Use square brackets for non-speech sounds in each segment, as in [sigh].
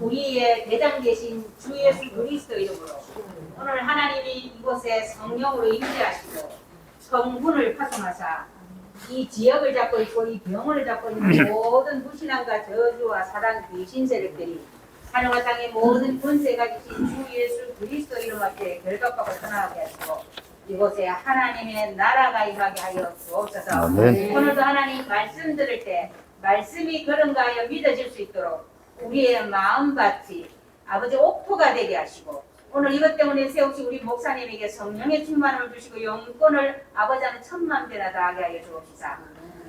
우리의 대장 되신 주 예수 그리스도 이름으로 오늘 하나님이 이곳에 성령으로 임재하시고 성분을 파송하사 이 지역을 잡고 있고 이 병원을 잡고 있는 [clears throat] 모든 무신함과 저주와 사단 귀신 세력들이 하늘과 땅의 모든 권세가 지신 주 예수 그리스도 이름 앞에 결박하고 떠나게 하시고 이곳에 하나님의 나라가 임하게 하여 주옵소서. 오늘도 하나님 말씀 들을 때 말씀이 그런가 하여 믿어질 수 있도록 우리의 마음밭이 아버지 옥토가 되게 하시고 오늘 이것 때문에 세우신 우리 목사님에게 성령의 충만을 주시고 영권을 아버지는 천만 배나 다하게 하여 주옵시사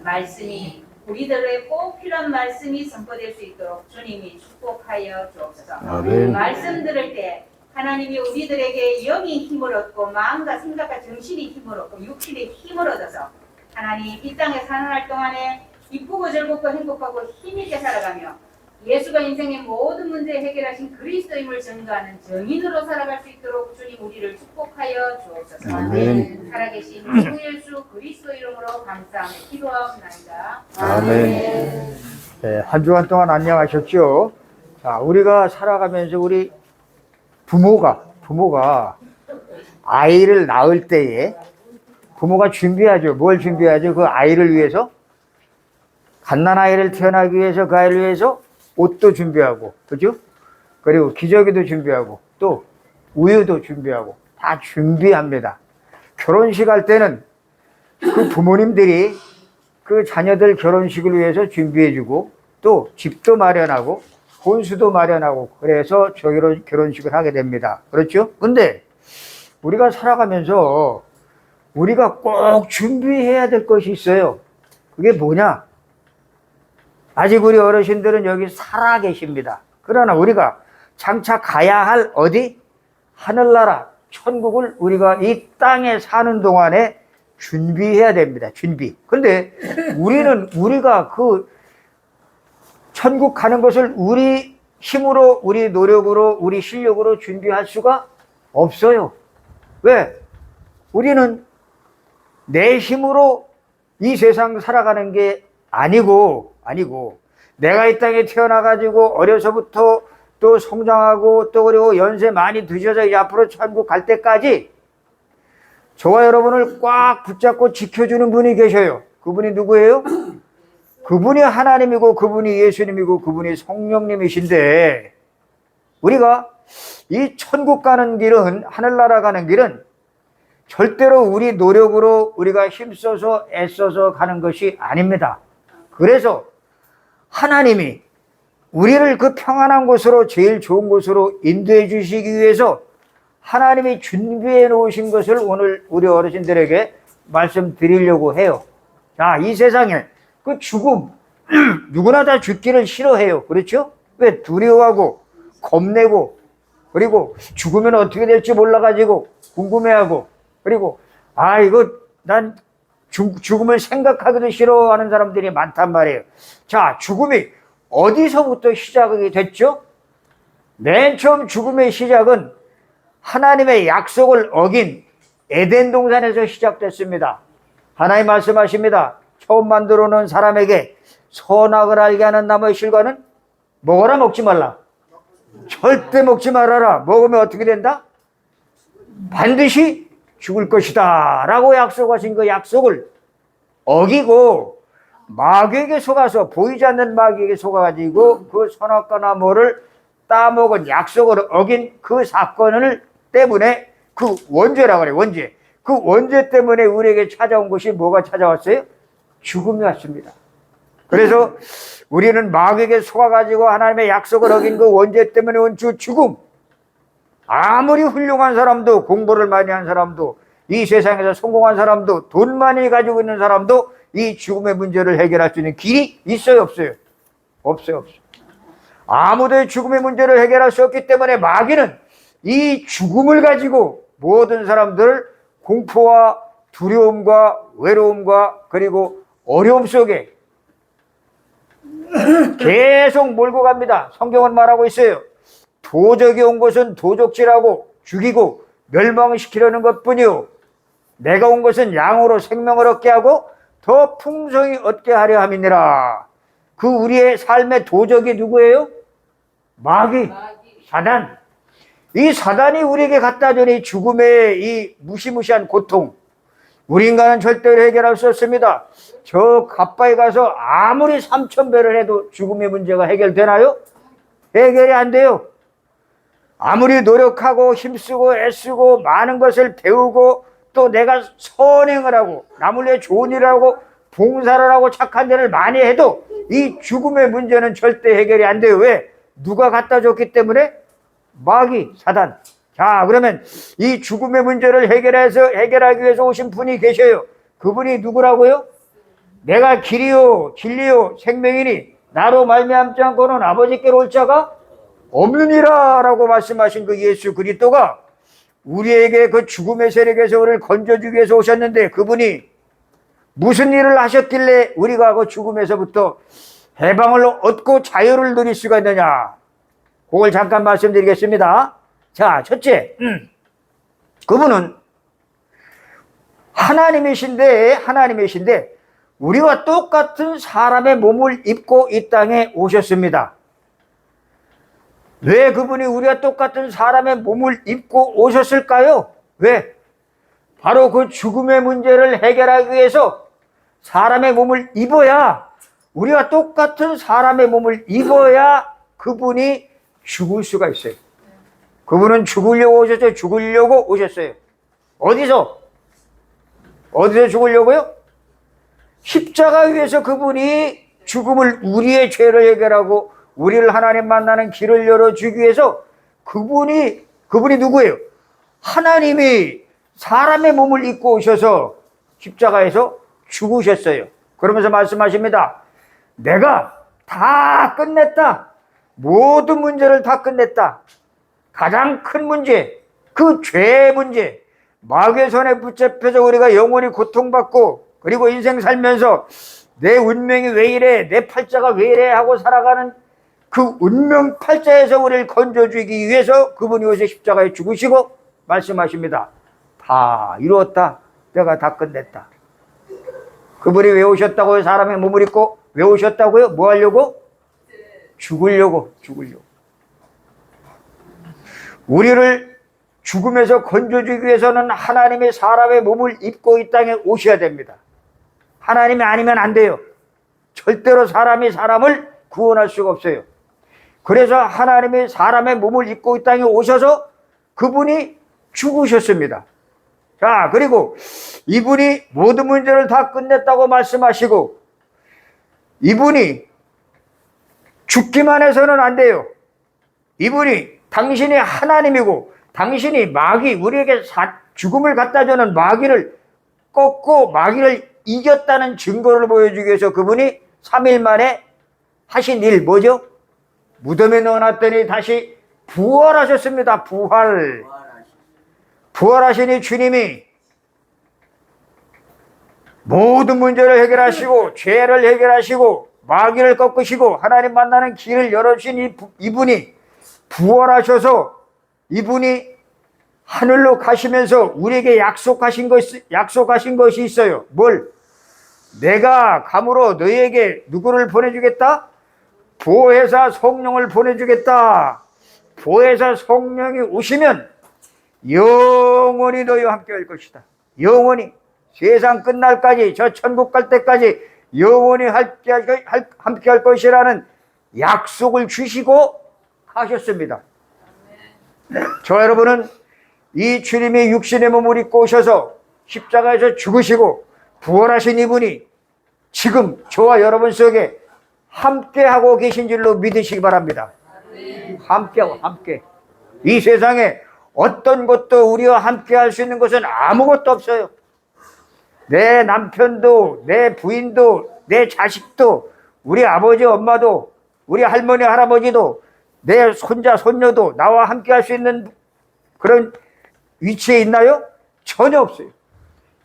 말씀이 우리들의 꼭 필요한 말씀이 선포될 수 있도록 주님이 축복하여 주옵소서 아멘. 말씀 들을 때 하나님이 우리들에게 영이 힘을 얻고 마음과 생각과 정신이 힘을 얻고 육신의 힘을 얻어서 하나님 이 땅에 사는 할 동안에 기쁘고 즐겁고 행복하고 힘있게 살아가며 예수가 인생의 모든 문제 해결하신 그리스도임을 증거하는 정인으로 살아갈 수 있도록 주님 우리를 축복하여 주옵소서. 아멘. 살아계신 주 예수 그리스도 이름으로 감사하며 기도하옵나이다. 아멘. 네, 한 주간 동안 안녕하셨죠? 자, 우리가 살아가면서 우리 부모가, 부모가 아이를 낳을 때에 부모가 준비하죠. 뭘 준비하죠? 그 아이를 위해서? 갓난 아이를 태어나기 위해서 그 아이를 위해서 옷도 준비하고, 그죠? 그리고 기저귀도 준비하고, 또 우유도 준비하고, 다 준비합니다. 결혼식 할 때는 그 부모님들이 그 자녀들 결혼식을 위해서 준비해주고 또 집도 마련하고 혼수도 마련하고 그래서 저기로 결혼식을 하게 됩니다. 그렇죠? 근데 우리가 살아가면서 우리가 꼭 준비해야 될 것이 있어요. 그게 뭐냐? 아직 우리 어르신들은 여기 살아 계십니다. 그러나 우리가 장차 가야 할 어디? 하늘나라, 천국을 우리가 이 땅에 사는 동안에 준비해야 됩니다. 준비. 근데 우리는 우리가 그 천국 가는 것을 우리 힘으로, 우리 노력으로, 우리 실력으로 준비할 수가 없어요. 왜? 우리는 내 힘으로 이 세상 살아가는 게 아니고, 아니고, 내가 이 땅에 태어나가지고 어려서부터 또 성장하고 또 그리고 연세 많이 드셔서 이 앞으로 천국 갈 때까지 저와 여러분을 꽉 붙잡고 지켜주는 분이 계셔요. 그분이 누구예요? [clears throat] 그분이 하나님이고 그분이 예수님이고 그분이 성령님이신데 우리가 이 천국 가는 길은 하늘나라 가는 길은 절대로 우리 노력으로 우리가 힘써서 애써서 가는 것이 아닙니다. 그래서 하나님이 우리를 그 평안한 곳으로 제일 좋은 곳으로 인도해 주시기 위해서 하나님이 준비해 놓으신 것을 오늘 우리 어르신들에게 말씀드리려고 해요. 자, 이 세상에 그 죽음, [clears throat] 누구나 다 죽기를 싫어해요. 그렇죠? 왜? 두려워하고, 겁내고, 그리고 죽으면 어떻게 될지 몰라 가지고 궁금해하고, 그리고, 아, 이거 난 죽, 죽음을 생각하기도 싫어하는 사람들이 많단 말이에요. 자, 죽음이 어디서부터 시작이 됐죠? 맨 처음 죽음의 시작은 하나님의 약속을 어긴 에덴 동산에서 시작됐습니다. 하나님 말씀하십니다. 처음 만들어 놓은 사람에게 선악을 알게 하는 나무의 실과는 먹어라 먹지 말라. 절대 먹지 말아라. 먹으면 어떻게 된다? 반드시 죽을 것이다. 라고 약속하신 그 약속을 어기고 마귀에게 속아서 보이지 않는 마귀에게 속아가지고 그 선악과 나무를 따먹은 약속을 어긴 그 사건을 때문에 그 원죄라고 그래 원죄 그 원죄 때문에 우리에게 찾아온 것이 뭐가 찾아왔어요? 죽음이 왔습니다 그래서 우리는 마귀에게 속아가지고 하나님의 약속을 어긴 그 원죄 때문에 온 주 죽음 아무리 훌륭한 사람도 공부를 많이 한 사람도 이 세상에서 성공한 사람도 돈 많이 가지고 있는 사람도 이 죽음의 문제를 해결할 수 있는 길이 있어요 없어요? 없어요 없어요 아무도 죽음의 문제를 해결할 수 없기 때문에 마귀는 이 죽음을 가지고 모든 사람들을 공포와 두려움과 외로움과 그리고 어려움 속에 계속 몰고 갑니다. 성경은 말하고 있어요. 도적이 온 것은 도적질하고 죽이고 멸망시키려는 것 뿐이요. 내가 온 것은 양으로 생명을 얻게 하고 더 풍성히 얻게 하려 함이니라. 그 우리의 삶의 도적이 누구예요? 마귀, 사단. 이 사단이 우리에게 갖다 주니 죽음의 이 무시무시한 고통. 우리 인간은 절대로 해결할 수 없습니다. 저 갑바에 가서 아무리 삼천 배를 해도 죽음의 문제가 해결되나요? 해결이 안 돼요. 아무리 노력하고 힘쓰고 애쓰고 많은 것을 배우고 또 내가 선행을 하고 남을 위해 좋은 일을 하고 봉사를 하고 착한 일을 많이 해도 이 죽음의 문제는 절대 해결이 안 돼요. 왜? 누가 갖다 줬기 때문에? 마귀, 사단. 자, 그러면 이 죽음의 문제를 해결해서 해결하기 위해서 오신 분이 계셔요. 그분이 누구라고요? 내가 길이요, 진리요, 생명이니 나로 말미암지 않고는 아버지께로 올 자가 없느니라 라고 말씀하신 그 예수 그리스도가 우리에게 그 죽음의 세력에서 우리를 건져주기 위해서 오셨는데 그분이 무슨 일을 하셨길래 우리가 그 죽음에서부터 해방을 얻고 자유를 누릴 수가 있느냐? 그걸 잠깐 말씀드리겠습니다. 자, 첫째, 음, 그분은 하나님이신데, 하나님이신데, 우리와 똑같은 사람의 몸을 입고 이 땅에 오셨습니다. 왜 그분이 우리와 똑같은 사람의 몸을 입고 오셨을까요? 왜? 바로 그 죽음의 문제를 해결하기 위해서 사람의 몸을 입어야 우리와 똑같은 사람의 몸을 입어야 그분이 죽을 수가 있어요. 그분은 죽으려고 오셨어요. 죽으려고 오셨어요. 어디서? 어디서 죽으려고요? 십자가 위에서 그분이 죽음을 우리의 죄를 해결하고 우리를 하나님 만나는 길을 열어주기 위해서 그분이 그분이 누구예요? 하나님이 사람의 몸을 입고 오셔서 십자가에서 죽으셨어요. 그러면서 말씀하십니다. 내가 다 끝냈다. 모든 문제를 다 끝냈다. 가장 큰 문제, 그 죄의 문제, 마귀의 손에 붙잡혀서 우리가 영원히 고통받고 그리고 인생 살면서 내 운명이 왜 이래, 내 팔자가 왜 이래 하고 살아가는 그 운명 팔자에서 우리를 건져주기 위해서 그분이 오셔 십자가에 죽으시고 말씀하십니다. 다 이루었다. 내가 다 끝냈다. 그분이 왜 오셨다고요? 사람의 몸을 입고 왜 오셨다고요? 뭐 하려고? 죽으려고, 죽으려고. 우리를 죽음에서 건져주기 위해서는 하나님의 사람의 몸을 입고 이 땅에 오셔야 됩니다. 하나님이 아니면 안 돼요. 절대로 사람이 사람을 구원할 수가 없어요. 그래서 하나님이 사람의 몸을 입고 이 땅에 오셔서 그분이 죽으셨습니다. 자, 그리고 이분이 모든 문제를 다 끝냈다고 말씀하시고 이분이 죽기만 해서는 안 돼요. 이분이 당신이 하나님이고 당신이 마귀 우리에게 사- 죽음을 갖다 주는 마귀를 꺾고 마귀를 이겼다는 증거를 보여주기 위해서 그분이 3일 만에 하신 일 뭐죠? 무덤에 넣어놨더니 다시 부활하셨습니다. 부활. 부활하시니 주님이 모든 문제를 해결하시고 죄를 해결하시고 마귀를 꺾으시고 하나님 만나는 길을 열어주신 이분이 부활하셔서 이분이 하늘로 가시면서 우리에게 약속하신 것 약속하신 것이 있어요. 뭘? 내가 감으로 너희에게 누구를 보내주겠다? 보혜사 성령을 보내주겠다. 보혜사 성령이 오시면 영원히 너희와 함께 할 것이다. 영원히 세상 끝날까지 저 천국 갈 때까지 영원히 함께 할, 할- 함께 할 것이라는 약속을 주시고 가셨습니다. 저 여러분은 이 주님이 육신의 몸을 입고 오셔서 십자가에서 죽으시고 부활하신 이분이 지금 저와 여러분 속에 함께하고 계신 줄로 믿으시기 바랍니다. 함께하고 함께. 이 세상에 어떤 것도 우리와 함께 할 수 있는 것은 아무것도 없어요. 내 남편도, 내 부인도, 내 자식도, 우리 아버지, 엄마도, 우리 할머니, 할아버지도, 내 손자, 손녀도 나와 함께 할 수 있는 그런 위치에 있나요? 전혀 없어요.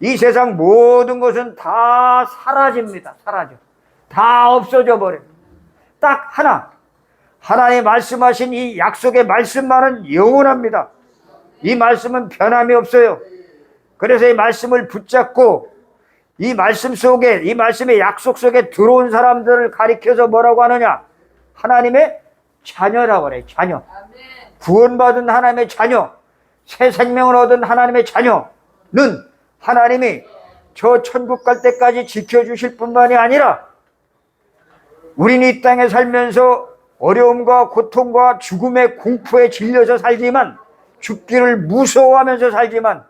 이 세상 모든 것은 다 사라집니다. 사라져. 다 없어져 버려요. 딱 하나. 하나님 말씀하신 이 약속의 말씀만은 영원합니다. 이 말씀은 변함이 없어요. 그래서 이 말씀을 붙잡고 이 말씀 속에, 이 말씀의 약속 속에 들어온 사람들을 가리켜서 뭐라고 하느냐? 하나님의 자녀라고 그래, 자녀. 구원받은 하나님의 자녀, 새 생명을 얻은 하나님의 자녀는 하나님이 저 천국 갈 때까지 지켜주실 뿐만이 아니라 우리는 이 땅에 살면서 어려움과 고통과 죽음의 공포에 질려서 살지만 죽기를 무서워하면서 살지만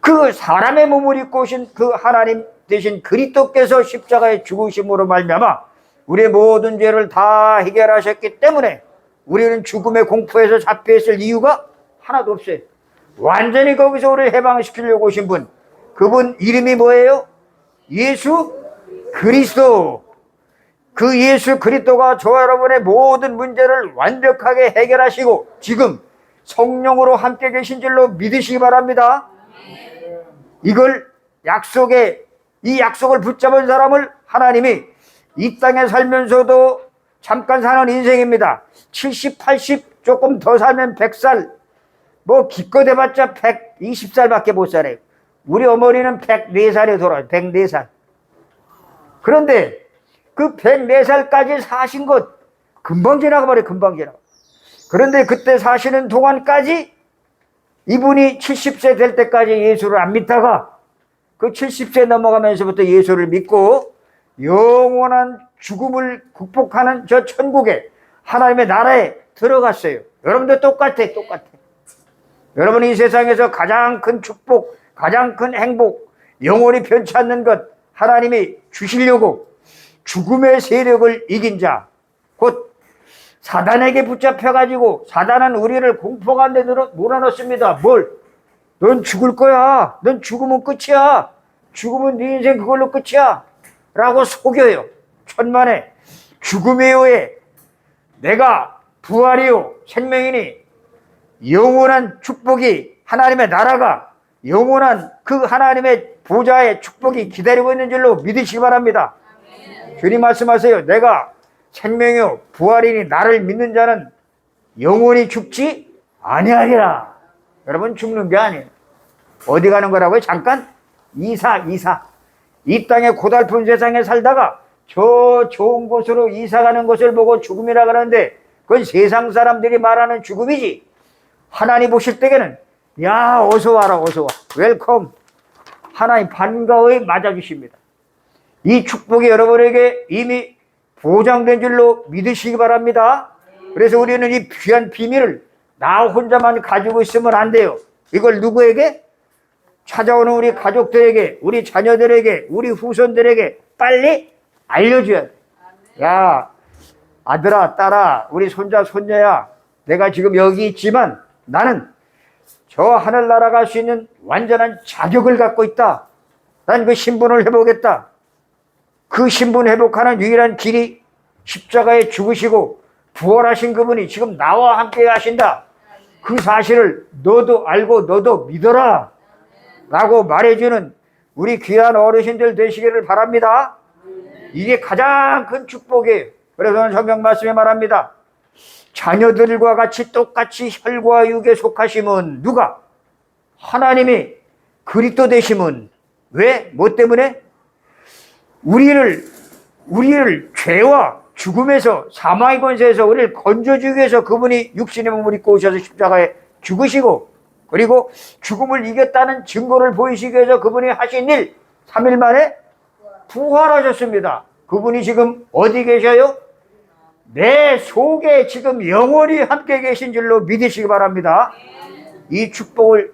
그 사람의 몸을 입고 오신 그 하나님 대신 그리스도께서 십자가에 죽으심으로 말미암아 우리의 모든 죄를 다 해결하셨기 때문에 우리는 죽음의 공포에서 잡혀 있을 이유가 하나도 없어요. 완전히 거기서 우리를 해방시키려고 오신 분. 그분 이름이 뭐예요? 예수 그리스도. 그 예수 그리스도가 저와 여러분의 모든 문제를 완벽하게 해결하시고 지금 성령으로 함께 계신 줄로 믿으시기 바랍니다. 이걸 약속에 이 약속을 붙잡은 사람을 하나님이 이 땅에 살면서도 잠깐 사는 인생입니다. 70, 80 조금 더 살면 100살 뭐 기껏 해봤자 120살밖에 못 살아요. 우리 어머니는 104살에 돌아요. 104살. 그런데 그 104살까지 사신 것 금방 지나가 버려 금방 지나가. 그런데 그때 사시는 동안까지 이분이 70세 될 때까지 예수를 안 믿다가 그 70세 넘어가면서부터 예수를 믿고 영원한 죽음을 극복하는 저 천국에 하나님의 나라에 들어갔어요. 여러분도 똑같아, 똑같아. 여러분 이 세상에서 가장 큰 축복, 가장 큰 행복, 영원히 변치 않는 것 하나님이 주시려고 죽음의 세력을 이긴 자, 곧 사단에게 붙잡혀가지고 사단은 우리를 공포 가운데 몰아넣습니다. 뭘? 넌 죽을 거야. 넌 죽으면 끝이야. 죽으면 네 인생 그걸로 끝이야. 라고 속여요. 천만에 죽음 이후에 내가 부활이요 생명이니 영원한 축복이 하나님의 나라가 영원한 그 하나님의 보좌의 축복이 기다리고 있는 줄로 믿으시기 바랍니다. 주님 말씀하세요. 내가 생명이요 부활이니 나를 믿는 자는 영원히 죽지 아니하리라. 여러분 죽는 게 아니에요. 어디 가는 거라고요? 잠깐 이사 이사. 이 땅의 고달픈 세상에 살다가 저 좋은 곳으로 이사 가는 것을 보고 죽음이라 그러는데 그건 세상 사람들이 말하는 죽음이지. 하나님 보실 때에는 야 어서 와라 어서 와 웰컴 하나님 반가워에 맞아주십니다. 이 축복이 여러분에게 이미 보장된 줄로 믿으시기 바랍니다. 그래서 우리는 이 귀한 비밀을 나 혼자만 가지고 있으면 안 돼요. 이걸 누구에게? 찾아오는 우리 가족들에게, 우리 자녀들에게, 우리 후손들에게 빨리 알려줘야 돼. 야, 아들아, 딸아, 우리 손자, 손녀야, 내가 지금 여기 있지만 나는 저 하늘나라 갈 수 있는 완전한 자격을 갖고 있다. 난 그 신분을 회복했다. 그 신분 회복하는 유일한 길이 십자가에 죽으시고 부활하신 그분이 지금 나와 함께 하신다. 그 사실을 너도 알고 너도 믿어라. 라고 말해주는 우리 귀한 어르신들 되시기를 바랍니다. 이게 가장 큰 축복이에요. 그래서 성경 말씀에 말합니다. 자녀들과 같이 똑같이 혈과 육에 속하심은 누가? 하나님이 그리스도 되심은 왜? 뭐 때문에? 우리를 우리를 죄와 죽음에서 사망의 권세에서 우리를 건져주기 위해서 그분이 육신의 몸을 입고 오셔서 십자가에 죽으시고 그리고 죽음을 이겼다는 증거를 보이시기 위해서 그분이 하신 일 3일 만에 부활하셨습니다. 그분이 지금 어디 계셔요? 내 속에 지금 영원히 함께 계신 줄로 믿으시기 바랍니다. 이 축복을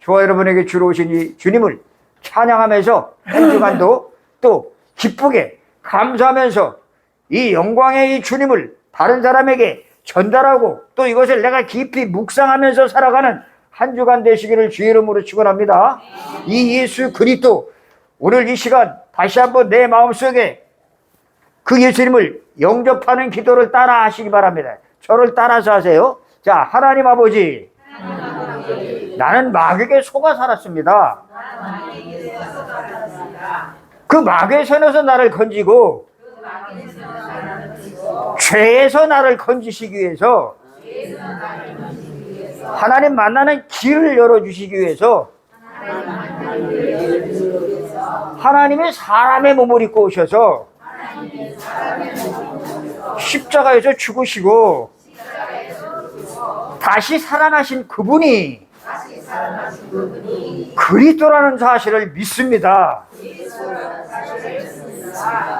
저와 여러분에게 주러 오신 이 주님을 찬양하면서 한 주간도 또 기쁘게 감사하면서 이 영광의 이 주님을 다른 사람에게 전달하고 또 이것을 내가 깊이 묵상하면서 살아가는 한 주간 되시기를 주의 이름으로 축원합니다. 이 예수 그리스도 오늘 이 시간 다시 한번 내 마음속에 그 예수님을 영접하는 기도를 따라 하시기 바랍니다. 저를 따라서 하세요. 자, 하나님 아버지. 나는 마귀에게 속아 살았습니다. 그 마귀의 손에서 나를 건지고 죄에서 나를 건지시기 위해서 하나님 만나는 길을 열어주시기 위해서 하나님의 사람의 몸을 입고 오셔서 십자가에서 죽으시고 다시 살아나신 그분이 그리스도라는 사실을 믿습니다.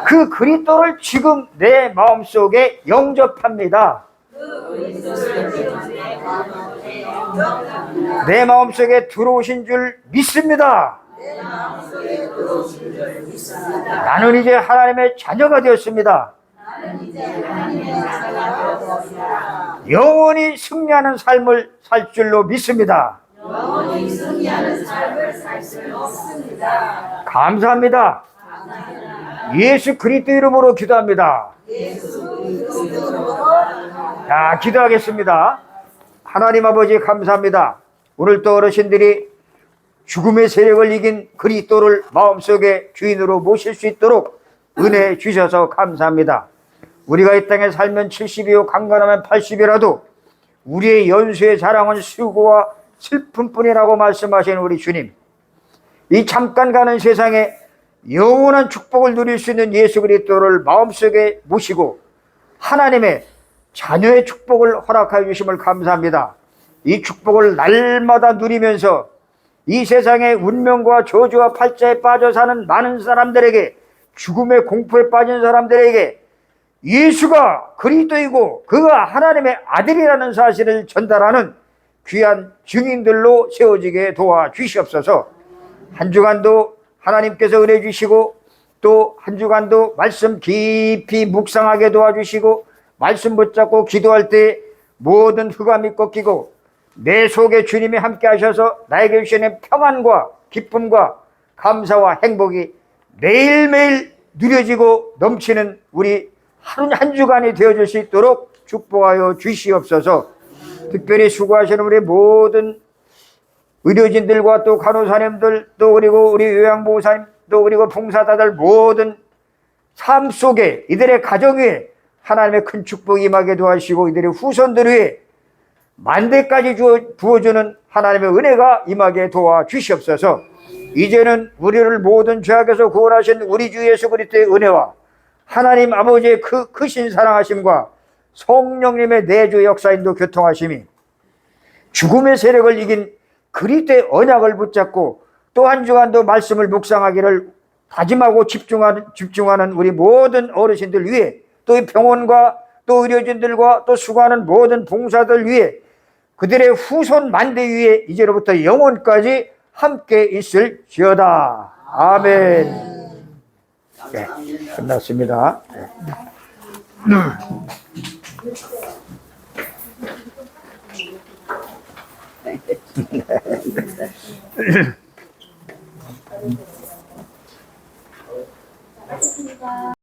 그 그리스도를 지금 내 마음속에 영접합니다. 내 마음속에 들어오신 줄 믿습니다. 나는 이제 하나님의 자녀가 되었습니다. 영원히 승리하는 삶을 살 줄로 믿습니다. 감사합니다. 예수 그리스도 이름으로 기도합니다. 자, 기도하겠습니다. 하나님 아버지 감사합니다. 오늘 또 어르신들이 죽음의 세력을 이긴 그리스도를 마음속에 주인으로 모실 수 있도록 은혜 주셔서 감사합니다. 우리가 이 땅에 살면 70이요 강건하면 80이라도 우리의 연수의 자랑은 수고와 슬픔뿐이라고 말씀하신 우리 주님. 이 잠깐 가는 세상에 영원한 축복을 누릴 수 있는 예수 그리스도를 마음속에 모시고 하나님의 자녀의 축복을 허락하여 주심을 감사합니다. 이 축복을 날마다 누리면서 이 세상의 운명과 저주와 팔자에 빠져 사는 많은 사람들에게 죽음의 공포에 빠진 사람들에게 예수가 그리스도이고 그가 하나님의 아들이라는 사실을 전달하는 귀한 증인들로 세워지게 도와 주시옵소서. 한 주간도 하나님께서 은혜 주시고 또 한 주간도 말씀 깊이 묵상하게 도와주시고 말씀 붙잡고 기도할 때 모든 흑암이 꺾이고 내 속에 주님이 함께 하셔서 나에게 주시는 평안과 기쁨과 감사와 행복이 매일매일 누려지고 넘치는 우리 하루 한 주간이 되어줄 수 있도록 축복하여 주시옵소서. 특별히 수고하시는 우리 모든 의료진들과 또 간호사님들 또 그리고 우리 요양보호사님 또 그리고 봉사자들 모든 삶 속에 이들의 가정 위에 하나님의 큰 축복이 임하게 도와주시고 이들의 후손들 위에 만대까지 주어, 부어주는 하나님의 은혜가 임하게 도와주시옵소서. 이제는 우리를 모든 죄악에서 구원하신 우리 주 예수 그리스도의 은혜와 하나님 아버지의 그 크신 사랑하심과 성령님의 내주 역사인도 교통하심이 죽음의 세력을 이긴 그리스도의 언약을 붙잡고 또 한 주간도 말씀을 묵상하기를 다짐하고 집중하는, 집중하는 우리 모든 어르신들 위해 또 이 병원과 또 의료진들과 또 수고하는 모든 봉사들 위해 그들의 후손 만대 위에 이제로부터 영원까지 함께 있을 지어다. 아멘. 네, 끝났습니다. 네. 감사합니다. 네. [laughs] [laughs]